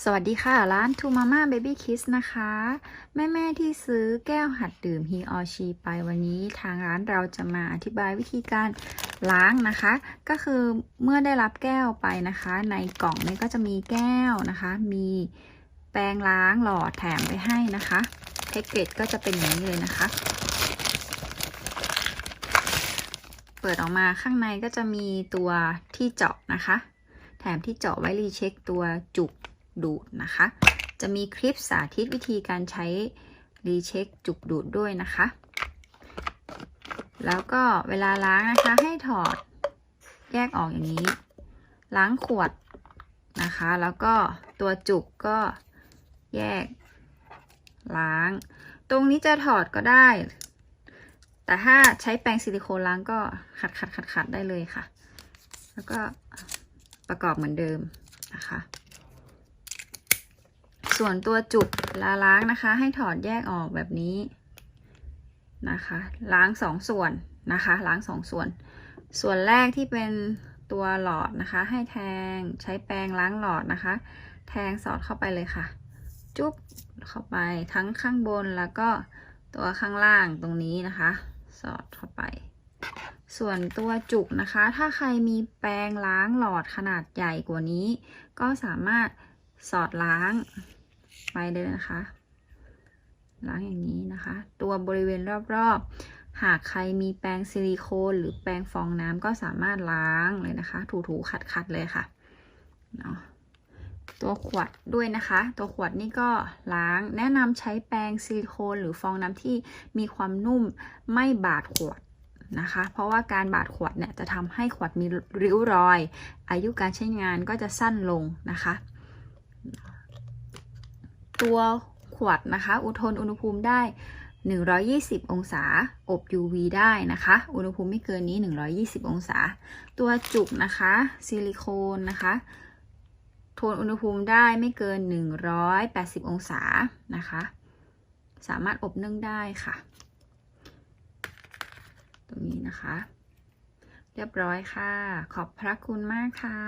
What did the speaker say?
สวัสดีค่ะ ร้าน To Mama Baby Kiss นะคะ แม่ ๆ ที่ซื้อแก้วหัดดื่ม He or She ไปวันนี้ทางร้านเราจะมาอธิบายวิธีการล้างนะคะ ก็คือเมื่อได้รับแก้วไปนะคะ ในกล่องนี้ก็จะมีแก้วนะคะ มีแปรงล้างหลอดแถมไปให้นะคะแพ็กเกจก็จะเป็นอย่างนี้เลยนะคะ เปิดออกมาข้างในก็จะมีตัวที่เจาะนะคะ แถมที่เจาะไว้รีเช็คตัวจุก ดูดนะคะ จะมีคลิปสาธิตวิธีการใช้รีเช็คจุกดูดด้วยนะคะ แล้วก็เวลาล้างนะคะให้ถอดแยกออกอย่างนี้ ล้างขวดนะคะ แล้วก็ตัวจุกก็แยก ล้าง ตรงนี้จะถอดก็ได้ แต่ถ้าใช้แปรงซิลิโคนล้างก็ขัดขัดขัดขัดได้เลยค่ะ แล้วก็ประกอบเหมือนเดิมนะคะ ส่วนตัวจุกลาล้างนะคะ ให้ถอดแยกออกแบบนี้นะคะ ล้างสองส่วนนะคะ ล้างสองส่วน ส่วนแรกที่เป็นตัวหลอดนะคะ ให้แทงใช้แปรงล้างหลอดนะคะ แทงสอดเข้าไปเลยค่ะ จุ๊บเข้าไปทั้งข้างบนแล้วก็ตัวข้างล่างตรงนี้นะคะ สอดเข้าไป ส่วนตัวจุกนะคะ ถ้าใครมีแปรงล้างหลอดขนาดใหญ่กว่านี้ ก็สามารถสอดล้าง ไปเลยนะคะล้างอย่างนี้นะคะ ตัวบริเวณรอบๆ หากใครมีแปรงซิลิโคนหรือแปรงฟองน้ำก็สามารถล้างเลยนะคะ ถูๆขัดๆเลยค่ะเนาะตัวขวดด้วยนะคะ ตัวขวดนี่ก็ล้างแนะนำใช้แปรงซิลิโคนหรือฟองน้ำที่มีความนุ่มไม่บาดขวดนะคะ เพราะว่าการบาดขวดเนี่ยจะทำให้ขวดมีริ้วรอย อายุการใช้งานก็จะสั้นลงนะคะ ตัวขวดนะคะ อุทนอุณหภูมิได้ 120 องศา อบ UV ได้นะคะ อุณหภูมิไม่เกินนี้ 120 องศา ตัวจุกนะคะ ซิลิโคนนะคะ โทนอุณหภูมิได้ไม่เกิน 180 องศานะคะ สามารถอบนึ่งได้ค่ะ ตรงนี้นะคะ เรียบร้อยค่ะ ขอบพระคุณมากค่ะ